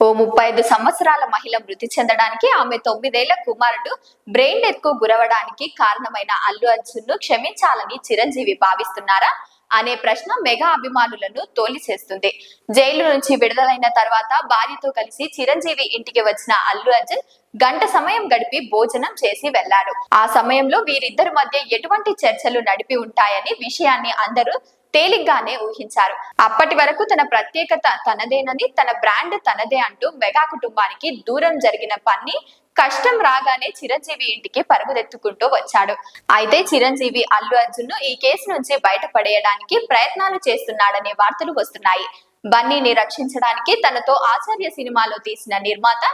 ఓ ముప్పై ఐదు సంవత్సరాల మహిళ మృతి చెందడానికి ఆమె తొమ్మిదేళ్ళ కుమారుడు బ్రెయిన్ డెత్కు గురవడానికి కారణమైన అల్లు అర్జున్ను క్షమించాలని చిరంజీవి భావిస్తున్నారా అనే ప్రశ్న మెగా అభిమానులను తోలిచేస్తుంది. జైలు నుంచి విడుదలైన తర్వాత భార్యతో కలిసి చిరంజీవి ఇంటికి వచ్చిన అల్లు అర్జున్ గంట సమయం గడిపి భోజనం చేసి వెళ్ళాడు. ఆ సమయంలో వీరిద్దరి మధ్య ఎటువంటి చర్చలు నడిపి ఉంటాయని విషయాన్ని అందరూ తేలిగ్గానే ఊహించారు. అప్పటి వరకు తన ప్రత్యేకత తనదేనని తన బ్రాండ్ తనదే అంటూ మెగా కుటుంబానికి దూరం జరిగిన పన్ని కష్టం రాగానే చిరంజీవి ఇంటికి పరుగుదెత్తుకుంటూ వచ్చాడు. అయితే చిరంజీవి అల్లు అర్జున్ను ఈ కేసు నుంచి బయటపడేయడానికి ప్రయత్నాలు చేస్తున్నాడనే వార్తలు వస్తున్నాయి. బన్నీని రక్షించడానికి తనతో ఆచార్య సినిమాలో తీసిన నిర్మాత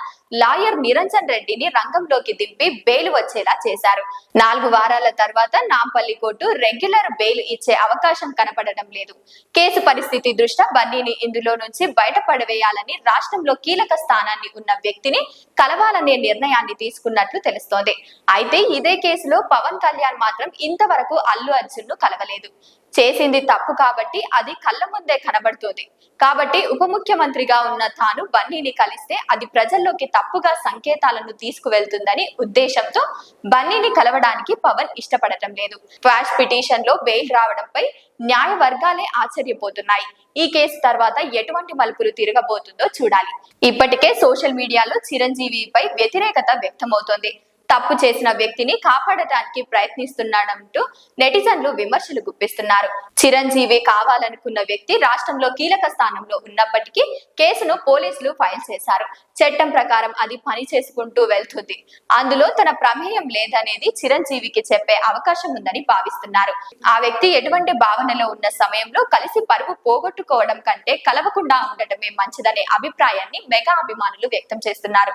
లాయర్ నిరంజన్ రెడ్డిని రంగంలోకి దింపి బెయిల్ వచ్చేలా చేశారు. నాలుగు వారాల తర్వాత నాంపల్లి కోర్టు రెగ్యులర్ బెయిల్ ఇచ్చే అవకాశం కనపడడం లేదు. కేసు పరిస్థితి దృష్ట్యా బన్నీని ఇందులో నుంచి బయటపడవేయాలని రాష్ట్రంలో కీలక స్థానాన్ని ఉన్న వ్యక్తిని కలవాలనే నిర్ణయాన్ని తీసుకున్నట్లు తెలుస్తోంది. అయితే ఇదే కేసులో పవన్ కళ్యాణ్ మాత్రం ఇంతవరకు అల్లు అర్జున్ను కలవలేదు. చేసింది తప్పు కాబట్టి అది కళ్ళ ముందే కనబడుతోంది. కాబట్టి ఉప ముఖ్యమంత్రిగా ఉన్న తాను బన్నీని కలిస్తే అది ప్రజల్లోకి తప్పుగా సంకేతాలను తీసుకువెళ్తుందని ఉద్దేశంతో బన్నీని కలవడానికి పవన్ ఇష్టపడటం లేదు. క్వాష్ పిటిషన్లో బెయిల్ రావడంపై న్యాయ వర్గాలే ఆశ్చర్యపోతున్నాయి. ఈ కేసు తర్వాత ఎటువంటి మలుపులు తిరగబోతుందో చూడాలి. ఇప్పటికే సోషల్ మీడియాలో చిరంజీవిపై వ్యతిరేకత వ్యక్తమవుతోంది. తప్పు చేసిన వ్యక్తిని కాపాడటానికి ప్రయత్నిస్తున్నాడంటూ నెటిజన్లు విమర్శలు గుప్పిస్తున్నారు. చిరంజీవి కావాలనుకున్న వ్యక్తి రాష్ట్రంలో కీలక స్థానంలో ఉన్నప్పటికీ కేసును పోలీసులు ఫైల్ చేశారు. చట్టం ప్రకారం అది పని చేసుకుంటూ వెళ్తుంది. అందులో తన ప్రమేయం లేదనేది చిరంజీవికి చెప్పే అవకాశం ఉందని భావిస్తున్నారు. ఆ వ్యక్తి ఎటువంటి భావనలో ఉన్న సమయంలో కలిసి పరువు పోగొట్టుకోవడం కంటే కలవకుండా ఉండటమే మంచిదనే అభిప్రాయాన్ని మెగా అభిమానులు వ్యక్తం చేస్తున్నారు.